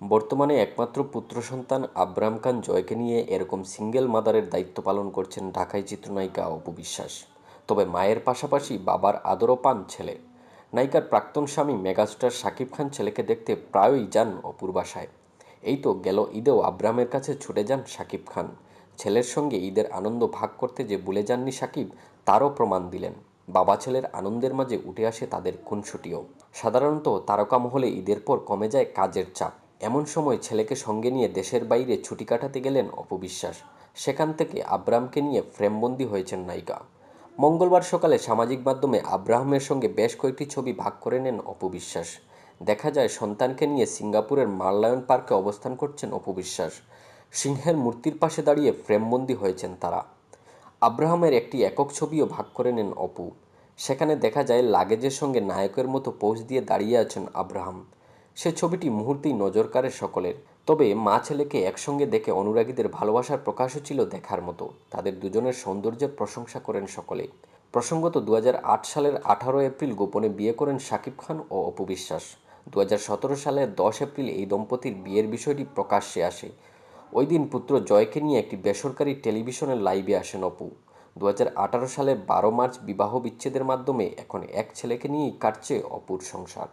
বর্তমানে একমাত্র পুত্র সন্তান আব্রাম খান জয়কে নিয়ে এরকম সিঙ্গেল মাদারের দায়িত্ব পালন করছেন ঢাকাই চিত্রনায়িকা অপু বিশ্বাস। তবে মায়ের পাশাপাশি বাবার আদরও পান ছেলে। নায়িকার প্রাক্তন স্বামী মেগাস্টার শাকিব খান ছেলেকে দেখতে প্রায়ই যান অপুর বাসায়। এই তো গেল ঈদেও আব্রামের কাছে ছুটে যান শাকিব খান। ছেলের সঙ্গে ঈদের আনন্দ ভাগ করতে যে ভুলে যাননি সাকিব তারও প্রমাণ দিলেন। বাবা ছেলের আনন্দের মাঝে উঠে আসে তাদের খুনসুটিও। সাধারণত তারকা মহলে ঈদের পর কমে যায় কাজের চাপ। এমন সময় ছেলেকে সঙ্গে নিয়ে দেশের বাইরে ছুটি কাটাতে গেলেন অপবিশ্বাস। সেখান থেকে আব্রাহামকে নিয়ে ফ্রেমবন্দি হয়েছেন নায়িকা। মঙ্গলবার সকালে সামাজিক মাধ্যমে আব্রাহামের সঙ্গে বেশ কয়েকটি ছবি ভাগ করে নেন অপবিশ্বাস। দেখা যায়, সন্তানকে নিয়ে সিঙ্গাপুরের মার্লায়ন পার্কে অবস্থান করছেন অপবিশ্বাস। সিংহের মূর্তির পাশে দাঁড়িয়ে ফ্রেমবন্দি হয়েছেন তারা। আব্রাহামের একটি একক ছবিও ভাগ করে নেন অপু। সেখানে দেখা যায়, লাগেজের সঙ্গে নায়কের মতো পোজ দিয়ে দাঁড়িয়ে আছেন আব্রাহাম। সে ছবিটি মুহূর্তেই নজর কাড়ে সকলের। তবে মা ছেলেকে একসঙ্গে দেখে অনুরাগীদের ভালোবাসার প্রকাশও ছিল দেখার মতো। তাদের দুজনের সৌন্দর্যের প্রশংসা করেন সকলে। প্রসঙ্গত দু হাজার আট সালের আঠারো এপ্রিল গোপনে বিয়ে করেন শাকিব খান ও অপু বিশ্বাস। দু সালের দশ এপ্রিল এই দম্পতির বিয়ের বিষয়টি প্রকাশ্যে আসে। ওই দিন পুত্র জয়কে নিয়ে একটি বেসরকারি টেলিভিশনের লাইভে আসেন অপু। দু হাজার আঠারো সালের বারো মার্চ বিবাহ বিচ্ছেদের মাধ্যমে এখন এক ছেলেকে নিয়েই কাটছে অপুর সংসার।